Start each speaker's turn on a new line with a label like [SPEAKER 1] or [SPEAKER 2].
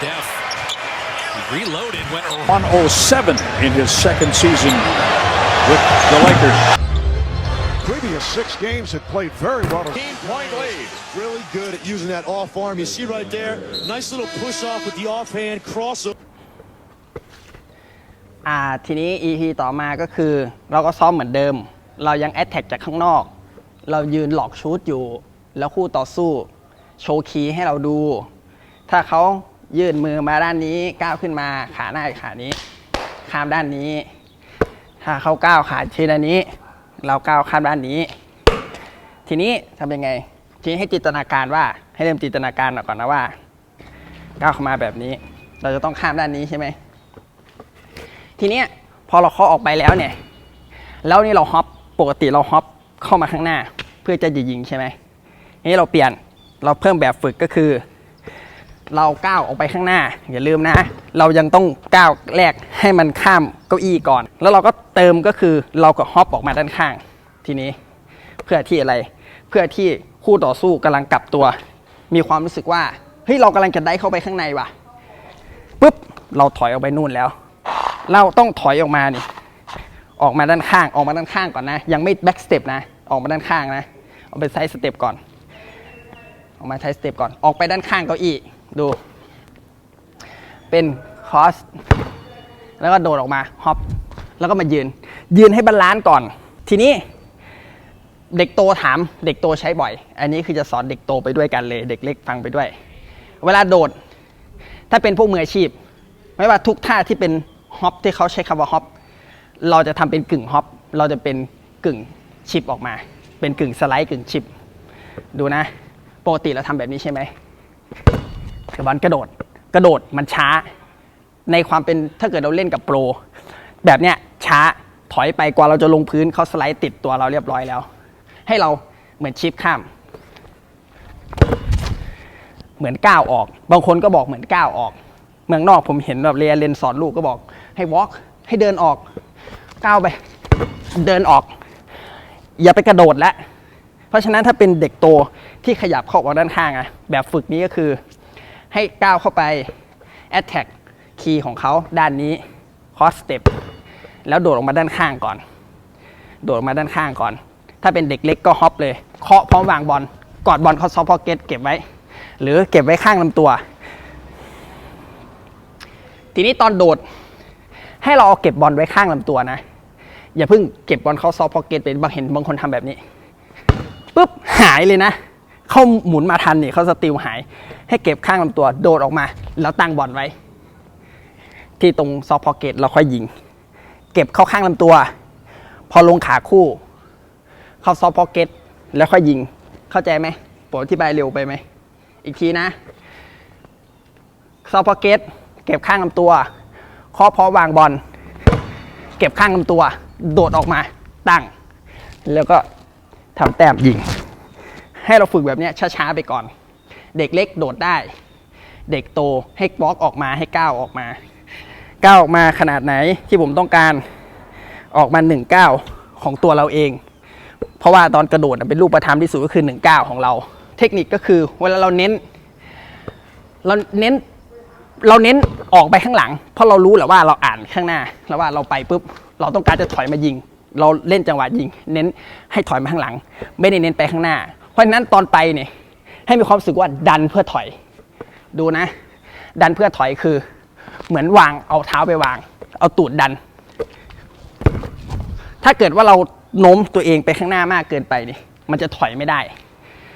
[SPEAKER 1] Steph he reloaded, went
[SPEAKER 2] 107 in his second season with the Lakers.
[SPEAKER 3] Previous six games had played very well.
[SPEAKER 4] point lead. Really good at using that off arm. You see right there, nice little push off with the offhand crossover.
[SPEAKER 5] อ่าทีนี้ EP ต่อมาก็คือ เราก็ซ้อมเหมือนเดิม เรายังแอตแทกจากข้างนอก เรายืนหลอกชูตอยู่ แล้วคู่ต่อสู้ โชว์คีย์ให้เราดู ถ้าเขา ยื่นมือมาด้านนี้ก้าวขึ้นมาขาหน้าอีกขานี้ข้ามด้านนี้ ถ้าเขาก้าวขาชี้ด้านนี้ เราก้าวข้ามด้านนี้ ทีนี้ทำยังไง ทีนี้ให้จินตนาการว่าให้เริ่มจินตนาการก่อนนะว่าก้าวเข้ามาแบบนี้ เราจะต้องข้ามด้านนี้ใช่ไหมทีเนี้ยพอเราเคาะออกไปแล้วเนี่ยแล้วนี่เราฮอปปกติเราฮอปเข้ามาข้างหน้า เพื่อจะยิงใช่ไหมนี่เราเปลี่ยนเราเพิ่มแบบฝึกก็คือ เราก้าวออกไปข้างหน้า อย่าลืมนะ เรายังต้องก้าวแรกให้มันข้ามเก้าอี้ก่อน แล้วเราก็เติมก็คือเราก็ฮอปออกมาด้านข้าง ทีนี้เพื่อที่อะไร เพื่อที่คู่ต่อสู้กำลังกลับตัว มีความรู้สึกว่าเฮ้ยเรากำลังจะได้เข้าไปข้างในว่ะปุ๊บเราถอยออกไปนู่นแล้ว เราต้องถอยออกมานี่ออกมาด้านข้างออกมาด้านข้างก่อนนะ ยังไม่แบ็กสเต็ปนะ ออกมาด้านข้างนะเอาไปไซส์สเต็ปก่อน ออกมาไซส์สเต็ปก่อนออกไปด้านข้างเก้าอี้ ดู เป็นคอส แล้วก็โดดออกมาฮอปแล้วก็มายืน ยืนให้บาลานซ์ก่อน ทีนี้เด็กโตถามเด็กโตใช้บ่อย อันนี้คือจะสอนเด็กโตไปด้วยกันเลย เด็กเล็กฟังไปด้วย เวลาโดด ถ้าเป็นพวกมืออาชีพ ไม่ว่าทุกท่าที่เป็นฮอปที่เขาใช้คำว่าฮอปเราจะทำเป็นกึ่งฮอปเราจะเป็นกึ่งชิปออกมา เป็นกึ่งสไลด์กึ่งชิป ดูนะ ปกติเราทำแบบนี้ใช่ไหม เดี๋ยวบอลกระโดด กระโดดมันช้า ในความเป็นถ้าเกิดเราเล่นกับโปร แบบเนี้ยช้าถอยไปกว่าเราจะลงพื้นเขาสไลด์ติดตัวเราเรียบร้อยแล้ว ให้เราเหมือนชิปข้าม เหมือนก้าวออก บางคนก็บอกเหมือนก้าวออก เมืองนอกผมเห็นแบบเรียนเรียนสอนลูกก็บอก ให้ walk ให้เดินออกก้าวไป เดินออก อย่าไปกระโดดแล้วเพราะฉะนั้นถ้าเป็นเด็กโตที่ขยับเข้าออกด้านข้างอะแบบฝึกนี้ก็คือ ให้ก้าวเข้าไป attack คีย์ของเขาด้านนี้ cross step แล้วโดดออกมาด้านข้างก่อน โดดออกมาด้านข้างก่อน ถ้าเป็นเด็กเล็กก็ฮอปเลย เคาะพร้อมวางบอล กอดบอลเข้าซอฟพ็อกเก็ตเก็บไว้ หรือเก็บไว้ข้างลำตัว ทีนี้ตอนโดด ให้เราเอาเก็บบอลไว้ข้างลำตัวนะ อย่าเพิ่งเก็บบอลเข้าซอฟพ็อกเก็ตเป็นบางเห็นบางคนทำแบบนี้ปุ๊บหายเลยนะ เข้าหมุนมาทันนี่เขาสติลหาย ให้เก็บข้างลำตัวโดดออกมา แล้วตั้งบอลไว้ ที่ตรงซอฟพอเกตเราค่อยยิง เก็บเข้าข้างลำตัว พอลงขาคู่ เข้าซอฟพอเกตแล้วค่อยยิง เข้าใจไหมผมอธิบายเร็วไปไหม อีกทีนะซอฟพอเกตเก็บข้างลำตัวข้อพอวางบอลเก็บข้างลำตัว โดดออกมาตั้ง แล้วก็ทำแต้มยิง ให้เราฝึกแบบนี้ช้าๆไปก่อน เด็กเล็กโดดได้ เด็กโตให้บล็อกออกมาให้ก้าวออกมาก้าวออกมาขนาดไหนที่ผมต้องการออกมาหนึ่งก้าวของตัวเราเอง เพราะว่าตอนกระโดดเป็นรูปประทับที่สุดก็คือหนึ่งก้าวของเรา เทคนิคก็คือเวลาเราเน้น เราเน้นเราเน้นออกไปข้างหลัง เพราะเรารู้แหละว่าเราอ่านข้างหน้า แล้วว่าเราไปปุ๊บเราต้องการจะถอยมายิง เราเล่นจังหวะยิง เน้นให้ถอยมาข้างหลัง ไม่ได้เน้นไปข้างหน้า เพราะฉะนั้นตอนไปเนี่ยให้มีความรู้สึกว่าดันเพื่อถอย ดูนะ ดันเพื่อถอยคือ เหมือนวางเอาเท้าไปวาง เอาตูดดัน ถ้าเกิดว่าเราโน้มตัวเองไปข้างหน้ามากเกินไปนี่มันจะถอยไม่ได้